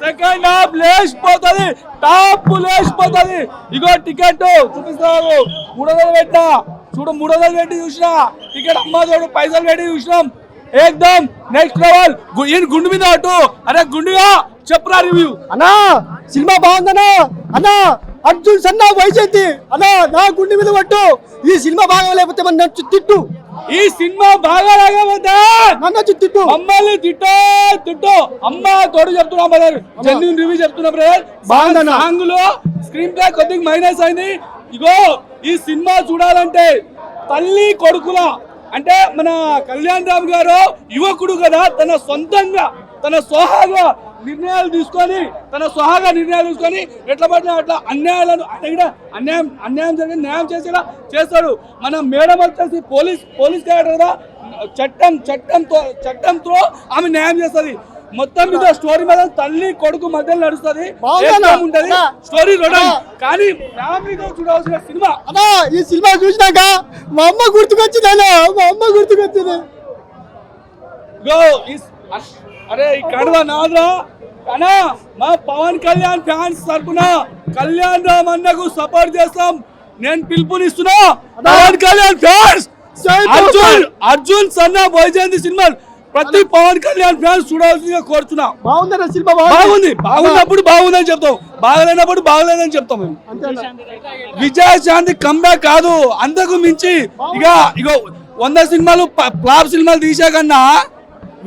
Second half లేచిపోతుంది top లేచిపోతుంది. ఇగో టికెట్ చూపిస్తున్నారు. మూడు వందలు చూడు మూడు వందలు పెట్టి చూసినా. టికెట్ అమ్మ చూడు పైసలు పెట్టి చూసినాం. ఏకదమ్ నెక్స్ట్ లెవెల్ ఈయన గుండు మీద అటు. అరే గుండుగా చెప్పురా రివ్యూ అన్నా సినిమా బాగుందనా అన్నా అర్జున్ సన్నా వైజయంతి అన్నా నా గుండె మీద పట్టు. ఈ సినిమా బాగా లేకపోతే మన నన్ను తిట్టు. ఈ సినిమా బాగా రాకపోతే నన్ను తిట్టు. మమ్మల్ని తిట్టో తిట్టో. అమ్మ తోడు చెప్తున్నా బ్రదర్ జెన్యున్ రివ్యూ చెప్తున్నా బ్రదర్. సాంగ్లో స్క్రీన్ ప్లే కొద్దిగా మైనస్ అయింది. ఇగో ఈ సినిమా చూడాలంటే తల్లి కొడుకుల అంటే మన కళ్యాణ్ రామ్ గారు యువకుడు కదా తన సొంతంగా తన సోహాగా నిర్ణయాలు తీసుకొని తన సోహాగా నిర్ణయాలు తీసుకొని ఎట్లా పడినా అట్లా అన్యాయాలను కూడా అన్యాయం అన్యాయం జరిగి న్యాయం చేసేలా చేస్తాడు. మన మేడం వచ్చేసి పోలీస్ పోలీస్ క్యాడర్ కదా చట్టం చట్టంతో చట్టంతో ఆమె న్యాయం చేస్తుంది. మొత్తం మీద స్టోరీ మీద తల్లి కొడుకు మధ్యలో నడుస్తుంది. ఉంటది. స్టోరీ రొడం. కానీ ఫ్యామిలీతో చూడాల్సిన సినిమా. అన్నా ఈ సినిమా చూసినాక మా అమ్మ గుర్తుకొచ్చింది మా అమ్మ గుర్తుకొచ్చింది. గో అరే కడవ నాదరా. అనా మా పవన్ కళ్యాణ్ ఫ్యాన్స్ తరపున కళ్యాణ్ రామ్ అన్నకు సపోర్ట్ చేస్తాం. నేను పిలుపునిస్తున్నా. పవన్ కళ్యాణ్ ఫ్యాన్స్. అర్జున్. అర్జున్ సన్నా వైజయంతి సినిమా ప్రతి పవన్ కళ్యాణ్ ఫ్యాన్స్ చూడాల్సిందిగా కోరుతున్నా బాగుందన్న సినిమా బాగుంది. బాగున్నప్పుడు బాగుందని చెప్తాం. బాగలేనప్పుడు బాగలేదని చెప్తాం మేము. విజయశాంతి కంబ్యాక్ కాదు. అంతకు మించి ఇక ఇగో వంద సినిమాలు ఫ్లాప్ సినిమాలు తీసా కన్నా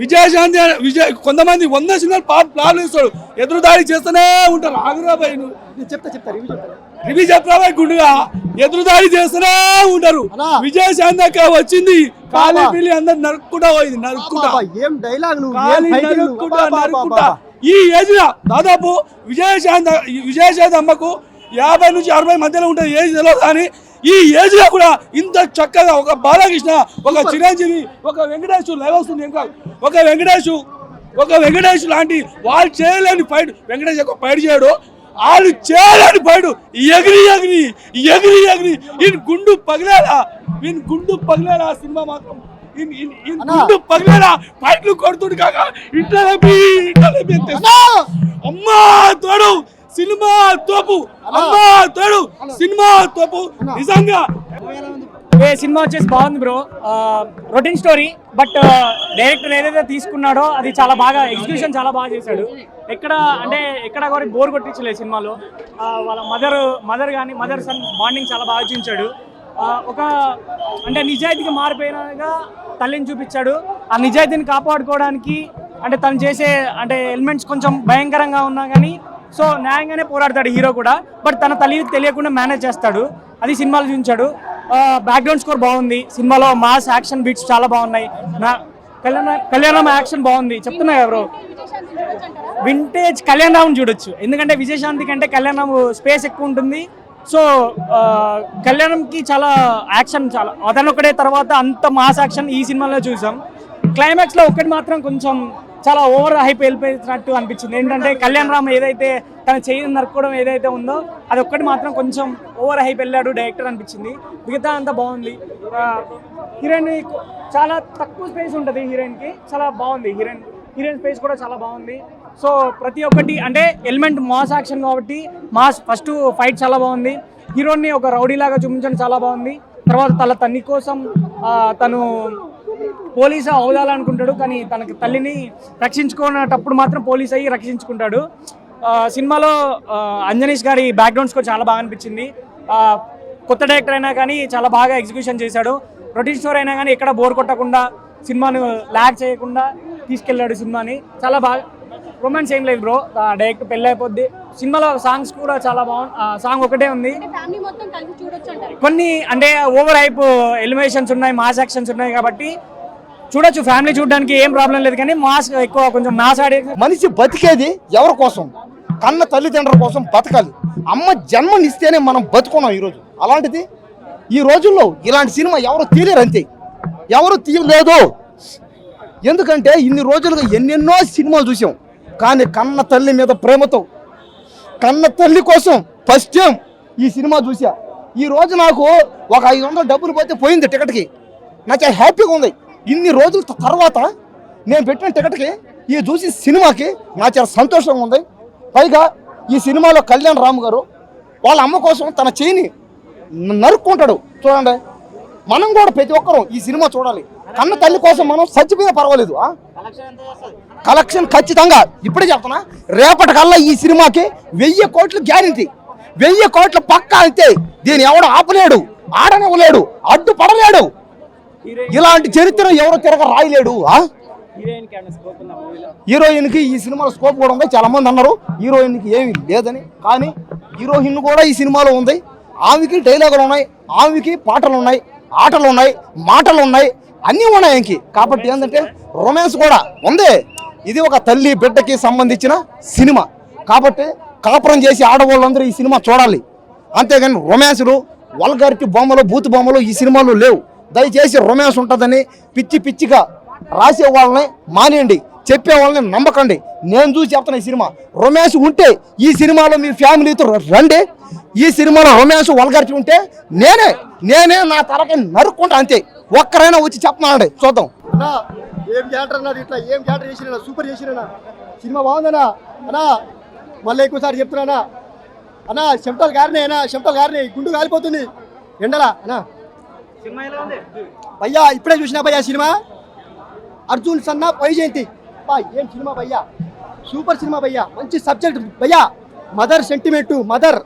విజయశాంతి విజయ్ కొంతమంది వంద సినిమాలు పాప్ ఫ్లాప్ తీస్తాడు ఎదురు దాడి చేస్తూనే ఉంటారు. ఆగురాబాయ్ చెప్తా చెప్తా రివ్యూ చెప్తా. రివి చెప్పరాబాయ్ గుండుగా? ఎదురు దాడి చేస్తూనే ఉంటారు. విజయశాంతి అక్క వచ్చింది. బాబా. పిల్లి అందరు నరుక్కుంటా పోయింది నరుక్కుంటా. ఏం డైలాగ్ కాలి నరుక్కుంటా నరుక్కుంటా. ఈ ఏజ్ దాదాపు విజయశాంతి విజయశాంతి అమ్మకు యాభై నుంచి అరవై మధ్యలో ఉంటుంది ఏజ్ తెలియదు కానీ ఈ ఏజ్లో కూడా ఇంత చక్కగా ఒక బాలకృష్ణ ఒక చిరంజీవి ఒక వెంకటేష్ లైవ్ వస్తుంది ఇంకా. ఒక వెంకటేష్ ఒక వెంకటేష్ లాంటి వాళ్ళు చేయలేని ఫైట్ వెంకటేష్ ఒక ఫైట్ చేయడు. వాళ్ళు చేయలేని ఫైట్ ఎగిరి ఎగిరి ఎగిరి ఎగిరి. ఈయన గుండు పగిలేలా ఈయన గుండు పగిలేలా సినిమా మాత్రం. గుండు పగిలేలా ఫైట్లు కొడుతుంది కాక ఇంట్లో! అమ్మా తోడు. సినిమా తోపు. అమ్మా తోడు. సినిమా తోపు. నిజంగా. ఏ సినిమా వచ్చేసి బాగుంది bro. Routine story but director ఏదైతే తీసుకున్నాడో అది చాలా బాగా ఎగ్జిక్యూషన్ చాలా బాగా చేశాడు. ఎక్కడ అంటే ఎక్కడ కూడా బోర్ కొట్టించలేదు సినిమాలో. వాళ్ళ మదర్ మదర్ కానీ మదర్ సన్ బాండింగ్ చాలా బాగా చూపించాడు. ఒక అంటే నిజాయితీగా మారిపోయినగా తల్లిని చూపించాడు. ఆ నిజాయితీని కాపాడుకోవడానికి అంటే తను చేసే అంటే ఎలిమెంట్స్ కొంచెం భయంకరంగా ఉన్నా కానీ సో న్యాయంగానే పోరాడతాడు హీరో కూడా. బట్ తన తల్లికి తెలియకుండా మేనేజ్ చేస్తాడు. అది సినిమాలో చూపించాడు. బ్యాక్గ్రౌండ్ స్కోర్ బాగుంది. సినిమాలో మాస్ యాక్షన్ బీట్స్ చాలా బాగున్నాయి. నా కళ్యాణ కళ్యాణం యాక్షన్ బాగుంది. చెప్తున్నా ఎవరు వింటేజ్ కళ్యాణ్ రామ్ చూడొచ్చు. ఎందుకంటే విజయశాంతి కంటే కళ్యాణం స్పేస్ ఎక్కువ ఉంటుంది. సో కళ్యాణంకి చాలా యాక్షన్ చాలా. అతను ఒకటే తర్వాత అంత మాస్ యాక్షన్ ఈ సినిమాలో చూసాం. క్లైమాక్స్లో ఒకటి మాత్రం కొంచెం చాలా ఓవర్ హైప్ వెళ్ళిపోయినట్టు అనిపించింది. ఏంటంటే కళ్యాణ్ రామ్ ఏదైతే తన చేయి నరుక్కోవడం ఏదైతే ఉందో అది ఒక్కటి మాత్రం కొంచెం ఓవర్ హైప్ వెళ్ళాడు డైరెక్టర్ అనిపించింది. మిగతా అంతా బాగుంది. హీరోయిన్ చాలా తక్కువ స్పేస్ ఉంటుంది హీరోయిన్కి. చాలా బాగుంది. హీరోయిన్ హీరోయిన్ స్పేస్ కూడా చాలా బాగుంది. సో ప్రతి ఒక్కటి అంటే ఎలిమెంట్ మాస్ యాక్షన్ కాబట్టి మాస్ ఫస్ట్ ఫైట్ చాలా బాగుంది. హీరోని ఒక రౌడీ లాగా చూపించడం చాలా బాగుంది. తర్వాత తన తన్ని కోసం తను పోలీసు అవుదాలనుకుంటాడు కానీ తనకి తల్లిని రక్షించుకునేటప్పుడు మాత్రం పోలీస్ అయ్యి రక్షించుకుంటాడు. సినిమాలో అంజనీష్ గారి బ్యాక్గ్రౌండ్ స్కోర్ చాలా బాగా అనిపించింది. కొత్త డైరెక్టర్ అయినా కానీ చాలా బాగా ఎగ్జిక్యూషన్ చేశాడు. రొటీన్ స్టోర్ అయినా కానీ ఎక్కడ బోర్ కొట్టకుండా సినిమాను ల్యాక్ చేయకుండా తీసుకెళ్ళాడు సినిమాని. చాలా బాగా రొమాన్స్ ఏం లేదు బ్రో డైరెక్ట్ పెళ్ళి అయిపోద్ది. సినిమాలో సాంగ్స్ కూడా చాలా బాగుంది సాంగ్ ఒకటే ఉంది. ఫ్యామిలీ మొత్తం కలిసి చూడొచ్చు అంటారు. కొన్ని అంటే ఓవర్ హైప్ ఎలివేషన్స్ ఉన్నాయి మాస్ యాక్షన్స్ ఉన్నాయి కాబట్టి చూడొచ్చు. ఫ్యామిలీ చూడడానికి ఏం ప్రాబ్లం లేదు కానీ మాస్ ఎక్కువ కొంచెం మాస్ ఆడే మనిషి బతికేది ఎవరి కోసం? కన్న తల్లిదండ్రుల కోసం బతకాలి. అమ్మ జన్మనిస్తేనే మనం బతుకున్నాం ఈరోజు. అలాంటిది ఈ రోజుల్లో ఇలాంటి సినిమా ఎవరు తీయలేరు అంతే. ఎవరు తీయలేదు. ఎందుకంటే ఇన్ని రోజులుగా ఎన్నెన్నో సినిమాలు చూసాం. కానీ కన్న తల్లి మీద ప్రేమతో కన్న తల్లి కోసం ఫస్ట్ టైం ఈ సినిమా చూసా ఈ రోజు నాకు ఒక ఐదు వందల డబ్బులు పోతే పోయింది టికెట్కి. నాకు చాలా హ్యాపీగా ఉంది. ఇన్ని రోజుల తర్వాత నేను పెట్టిన టికెట్కి ఈ చూసి సినిమాకి నాకు చాలా సంతోషంగా ఉంది. పైగా ఈ సినిమాలో కళ్యాణ్ రామ్ గారు వాళ్ళ అమ్మ కోసం తన చేయిని నరుక్కుంటాడు. చూడండి. మనం కూడా ప్రతి ఒక్కరూ ఈ సినిమా చూడాలి. కన్న తల్లి కోసం మనం చచ్చిపోయినా పర్వాలేదు కలెక్షన్ ఖచ్చితంగా ఇప్పుడే చెప్తున్నా రేపటికల్లా ఈ సినిమాకి వెయ్యి కోట్లు గ్యారంటీ. వెయ్యి కోట్ల పక్కా అంతే. దీని ఎవడు ఆపలేడు ఆడనివ్వలేడు అడ్డుపడలేడు. ఇలాంటి చరిత్ర ఎవరు తిరగ రాయలేడు ఆ? హీరోయిన్కి ఈ సినిమాలో స్కోప్ కూడా ఉంది. చాలా మంది అన్నారు హీరోయిన్కి ఏమీ లేదని. కానీ హీరోయిన్ కూడా ఈ సినిమాలో ఉంది. ఆమెకి డైలాగులు ఉన్నాయి ఆమెకి పాటలు ఉన్నాయి ఆటలు ఉన్నాయి మాటలు ఉన్నాయి. అన్నీ ఉన్నాయి ఆయనకి కాబట్టి ఏంటంటే రొమాన్స్ కూడా ఉంది. ఇది ఒక తల్లి బిడ్డకి సంబంధించిన సినిమా. కాబట్టి కాపురం చేసి ఆడవాళ్ళందరూ ఈ సినిమా చూడాలి. అంతేగాని రొమాన్సులు వల్గారిటీ బొమ్మలు బూత్ బొమ్మలు ఈ సినిమాలో లేవు. దయచేసి రొమాన్స్ ఉంటుందని పిచ్చి పిచ్చిగా రాసే వాళ్ళని మానేయండి. చెప్పే వాళ్ళని నమ్మకండి. నేను చూసి చెప్తున్నా ఈ సినిమా. రొమాన్స్ ఉంటే ఈ సినిమాలో మీ ఫ్యామిలీతో రండి. ఈ సినిమాలో రొమాన్స్ వల్గారిటీ ఉంటే నేనే నేనే నా తలకి నరుక్కుంటా అంతే. ఒక్కరైనా వచ్చి చెప్పమండి చూద్దాం. అన్నా ఏం క్యారెక్టర్ అన్నారు ఇట్లా ఏం క్యారెక్టర్ చేసినా సూపర్ చేసినా సినిమా బాగుందన్నా అన్నా మళ్ళీ ఎక్కువసారి చెప్తున్నానా అన్నా చెమటలు గారినాయి అన్నా చెమటలు గారినాయి గుండు కాలిపోతుంది. ఎండలా అన్నా. భయ్యా ఇప్పుడే చూసినా భయ్యా సినిమా? అర్జున్ సన్నా వైజయంతి బా ఏం సినిమా భయ్యా? సూపర్ సినిమా భయ్యా. మంచి సబ్జెక్ట్ భయ్యా. Mother sentiment mother.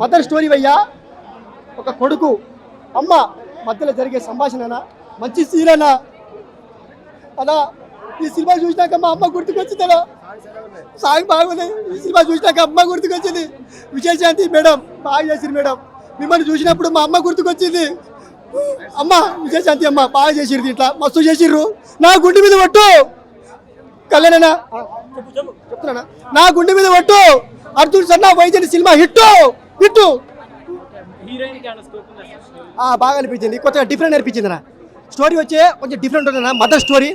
Mother story భయ్యా. ఒక కొడుకు. అమ్మ మధ్యలో జరిగే సంభాషణ మంచి సీన్ అలా ఈ సినిమా చూసినాక మా అమ్మ గుర్తుకొచ్చిందనా? సాంగ్ బాగుంది. ఈ సినిమా చూసినాక అమ్మ గుర్తుకొచ్చింది. విజయశాంతి మేడం బాగా చేసింది మేడం. మిమ్మల్ని చూసినప్పుడు మా అమ్మ గుర్తుకొచ్చింది. అమ్మ విజయశాంతి అమ్మ బాగా చేసిర్రు ఇట్లా. మస్తు చేసిర్రు నా గుండె మీద పట్టు. కళ్యాణనా చెప్తున్నానా? నా గుండె మీద పట్టు. అర్జున్ సన్నా వైద్యుని సినిమా హిట్టు. హిట్టు. బాగా అనిపించింది. కొంచెం డిఫరెంట్ అనిపించింది అన్న స్టోరీ వచ్చే కొంచెం డిఫరెంట్ ఉందన్న మదర్ స్టోరీ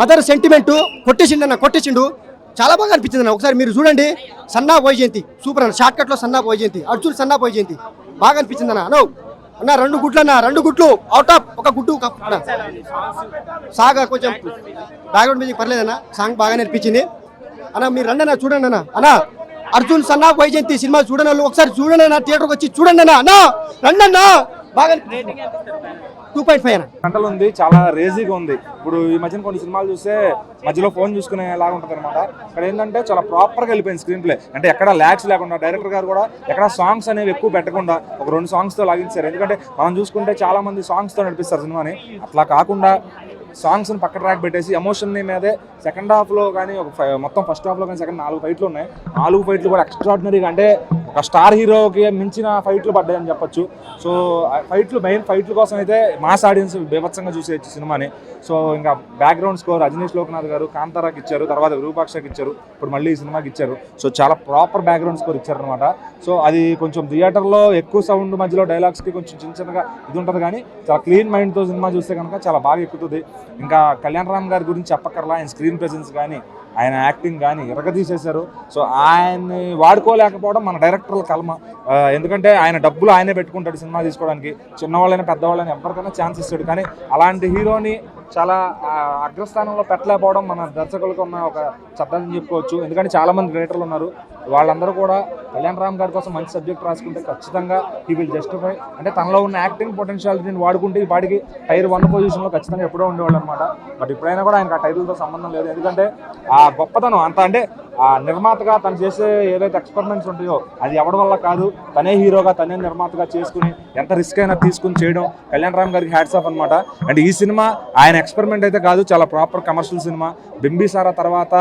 మదర్ సెంటిమెంట్ కొట్టేసిండు అన్న కొట్టేసిండు. చాలా బాగా అనిపించింది అన్న ఒకసారి మీరు చూడండి. సన్నా పోయజయంతి సూపర్ అన్న. షార్ట్ కట్లో సన్నా వైజయంతి అర్జున్ సన్నా వైజయంతి బాగా అనిపించింది అన్న. అనో అన్న రెండు గుడ్లు అన్న రెండు గుడ్లు. అవుట్ ఆఫ్ ఒక గుడ్డు సాగా కొంచెం బ్యాక్గ్రౌండ్ మ్యూజిక్ పర్లేదన్న. సాంగ్ బాగా అనిపించింది. అన్న మీరు రండి అన్న చూడండి అన్న అన్న అర్జున్ సన్నా వైజయంతి సినిమా చూడండి వాళ్ళు ఒకసారి చూడండి అన్న థియేటర్కి వచ్చి చూడండి అన్న. అన్నా రండి అన్న బాగా టూ పాయింట్ ఫైవ్ గంటలు ఉంది చాలా రేజీగా ఉంది. ఇప్పుడు ఈ మధ్యన కొన్ని సినిమాలు చూస్తే మధ్యలో ఫోన్ చూసుకునే లాగా ఉంటుంది అనమాట ఇక్కడ ఏంటంటే చాలా ప్రాపర్గా వెళ్ళిపోయింది స్క్రీన్ ప్లే అంటే ఎక్కడ ల్యాక్స్ లేకుండా డైరెక్టర్ గారు కూడా ఎక్కడ సాంగ్స్ అనేవి ఎక్కువ పెట్టకుండా ఒక రెండు సాంగ్స్తో లాగించారు. ఎందుకంటే మనం చూసుకుంటే చాలా మంది సాంగ్స్తో నడిపిస్తారు సినిమాని. అట్లా కాకుండా సాంగ్స్ని పక్క ట్రాక్ పెట్టేసి ఎమోషన్ మీదే సెకండ్ హాఫ్లో కానీ ఒక మొత్తం ఫస్ట్ హాఫ్లో కానీ సెకండ్ నాలుగు ఫైట్లు ఉన్నాయి. నాలుగు ఫైట్లు కూడా ఎక్స్ట్రాడినరీగా అంటే ఒక స్టార్ హీరోకి మించిన ఫైట్లు పడ్డాయని చెప్పొచ్చు. సో ఆ ఫైట్లు మెయిన్ ఫైట్ల కోసం అయితే మాస్ ఆడియన్స్ బీభత్సంగా చూసేయచ్చు సినిమాని. సో ఇంకా బ్యాక్గ్రౌండ్ స్కోర్ రజనీష్ లోకనాథ్ గారు కాంతారాకి ఇచ్చారు తర్వాత విరూపాక్షకి ఇచ్చారు ఇప్పుడు మళ్ళీ ఈ సినిమాకి ఇచ్చారు. సో చాలా ప్రాపర్ బ్యాక్గ్రౌండ్ స్కోర్ ఇచ్చారు అనమాట సో అది కొంచెం థియేటర్లో ఎక్కువ సౌండ్ మధ్యలో డైలాగ్స్కి కొంచెం చిన్న చిన్నగా ఇది ఉంటుంది కానీ చాలా క్లీన్ మైండ్తో సినిమా చూస్తే కనుక చాలా బాగా ఎక్కుతుంది. ఇంకా కళ్యాణ్ రామ్ గారి గురించి చెప్పక్కర్లా ఆయన స్క్రీన్ ప్రెజెన్స్ కానీ ఆయన యాక్టింగ్ కానీ ఇరగ తీసేశారు సో ఆయన్ని వాడుకోలేకపోవడం మన డైరెక్ట్ డైరెక్టర్ల కలమ. ఎందుకంటే ఆయన డబ్బులు ఆయనే పెట్టుకుంటాడు సినిమా తీసుకోవడానికి. చిన్నవాళ్ళైనా పెద్దవాళ్ళైనా ఎవరికైనా ఛాన్స్ ఇస్తాడు. కానీ అలాంటి హీరోని చాలా అగ్రస్థానంలో పెట్టలేకపోవడం మన దర్శకులకు ఉన్న ఒక చట్టాన్ని చెప్పుకోవచ్చు. ఎందుకంటే చాలామంది మంది ఉన్నారు. వాళ్ళందరూ కూడా కళ్యాణ్ రామ్ గారి కోసం మంచి సబ్జెక్ట్ రాసుకుంటే ఖచ్చితంగా హీ విల్ జస్టిఫై అంటే తనలో ఉన్న యాక్టింగ్ పొటెన్షియాలిటీని వాడుకుంటే ఈ పాటికి టైర్ వన్ పొజిషన్లో ఖచ్చితంగా ఎప్పుడో ఉండేవాళ్ళు అనమాట బట్ ఇప్పుడైనా కూడా ఆయనకు ఆ టైర్లతో సంబంధం లేదు. ఎందుకంటే ఆ గొప్పతనం అంత అంటే ఆ నిర్మాతగా తను చేసే ఏదైతే ఎక్స్పెరిమెంట్స్ ఉంటాయో అది ఎవరి వల్ల కాదు? తనే హీరోగా తనే నిర్మాతగా చేసుకుని ఎంత రిస్క్ అయినా తీసుకుని చేయడం కళ్యాణ్ రామ్ గారికి హ్యాట్స్ ఆఫ్ అనమాట అండ్ ఈ సినిమా ఆయన ఎక్స్పెరిమెంట్ అయితే కాదు చాలా ప్రాపర్ కమర్షియల్ సినిమా. బింబిసారా తర్వాత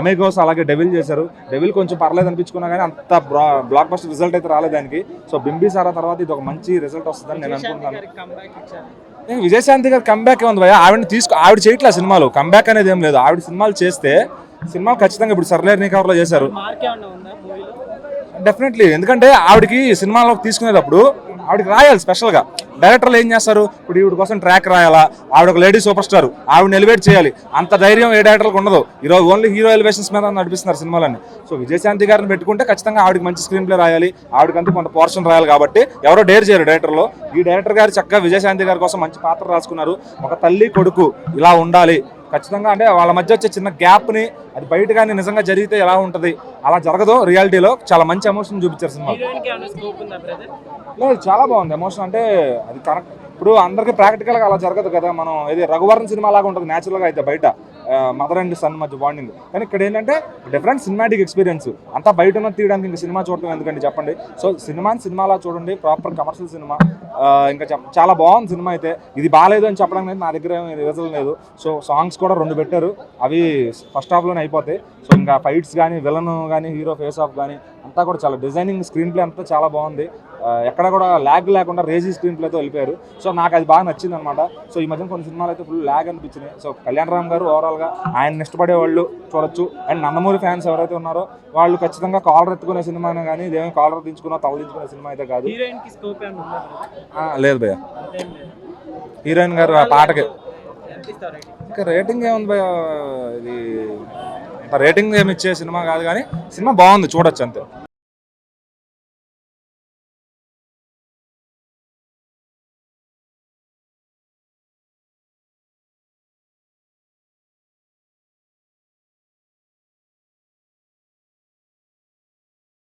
అమేగోస్ అలాగే డెవిల్ చేశారు. డెవిల్ కొంచెం పర్లేదు అనిపించుకున్నా కానీ అంత బ్లాక్ బస్టర్ రిజల్ట్ అయితే రాలేదు దానికి సో బింబిసారా తర్వాత ఇది ఒక మంచి రిజల్ట్ వస్తుందని నేను అనుకుంటున్నాను. విజయశాంతి గారు కంబ్యాక్ ఉంది భయ ఆవిడని తీసుకో ఆవిడ చేయట్లే సినిమాలు. కంబ్యాక్ అనేది ఏం లేదు. ఆవిడ సినిమాలు చేస్తే సినిమాలు ఖచ్చితంగా ఇప్పుడు సర్లేర్ నీ కవర్లో చేశారు. డెఫినెట్లీ ఎందుకంటే ఆవిడకి సినిమాలోకి తీసుకునేటప్పుడు ఆవిడకి రాయాలి స్పెషల్గా డైరెక్టర్లు ఏం చేస్తారు? ఇప్పుడు ఈవిడ కోసం ట్రాక్ రాయాలా? ఆవిడ ఒక లేడీ సూపర్ స్టార్ ఆవిడని ఎలివేట్ చేయాలి. అంత ధైర్యం ఏ డైరెక్టర్కి ఉండదు. ఈరోజు ఓన్లీ హీరో ఎలివేషన్స్ మీద నడిపిస్తున్నారు సినిమాలని సో విజయశాంతి గారిని పెట్టుకుంటే ఖచ్చితంగా ఆవిడకి మంచి స్క్రీన్ ప్లే రాయాలి ఆవిడకంటూ కొంత పోర్షన్ రాయాలి కాబట్టి ఎవరో డేర్ చేయరు డైరెక్టర్లో ఈ డైరెక్టర్ గారు చక్కగా విజయశాంతి గారి కోసం మంచి పాత్ర రాసుకున్నారు. ఒక తల్లి కొడుకు ఇలా ఉండాలి. ఖచ్చితంగా అంటే వాళ్ళ మధ్య వచ్చే చిన్న గ్యాప్ని అది బయట కానీ నిజంగా జరిగితే ఎలా ఉంటుంది? అలా జరగదు రియాలిటీలో చాలా మంచి ఎమోషన్ చూపించారు సినిమా. లేదు చాలా బాగుంది ఎమోషన్. అంటే అది కరెక్ట్. ఇప్పుడు అందరికి ప్రాక్టికల్గా అలా జరగదు కదా. మనం ఇది రఘువరన్ సినిమా లాగా ఉంటుంది న్యాచురల్గా అయితే బయట. మదర్ అండ్ సన్ మధ్య బాండింగ్ కానీ ఇక్కడ ఏంటంటే డిఫరెంట్ సినిమాటిక్ ఎక్స్పీరియన్స్ అంతా బయట ఉన్న తీయడానికి ఇంకా సినిమా చూడటం ఎందుకండి చెప్పండి? సో సినిమాని సినిమాలా చూడండి ప్రాపర్ కమర్షియల్ సినిమా ఇంకా చెప్- చాలా బాగుంది సినిమా అయితే. ఇది బాగాలేదు అని చెప్పడానికి నా దగ్గర రిజల్ట్ లేదు. సో సాంగ్స్ కూడా రెండు పెట్టారు. అవి ఫస్ట్ హాఫ్లోనే అయిపోతాయి. సో ఇంకా ఫైట్స్ కానీ విలన్ కానీ హీరో ఫేస్ ఆఫ్ కానీ అంతా కూడా చాలా డిజైనింగ్ స్క్రీన్ ప్లే అంతా చాలా బాగుంది. ఎక్కడ కూడా ల్యాగ్ లేకుండా రేజీ స్క్రీన్ ప్లేతో వెళ్ళిపోయారు. సో నాకు అది బాగా నచ్చింది అనమాట సో ఈ మధ్యన కొన్ని సినిమాలు అయితే ఫుల్ ల్యాగ్ అనిపించినాయి. సో కళ్యాణ్ రామ్ గారు ఓవరాల్గా ఆయన ఇష్టపడే వాళ్ళు చూడొచ్చు. అండ్ నందమూరి ఫ్యాన్స్ ఎవరైతే ఉన్నారో వాళ్ళు ఖచ్చితంగా కాలర్ ఎత్తుకునే సినిమానే కానీ ఇదేమో కాలర్ దించుకున్న తవలించుకునే సినిమా అయితే కాదు. లేదు భయ్య. హీరోయిన్ గారు ఆ పాటకి. ఇంకా రేటింగ్ ఏముంది భయ్య? ఇది రేటింగ్ ఏమి ఇచ్చే సినిమా కాదు కానీ సినిమా బాగుంది చూడొచ్చు అంతే.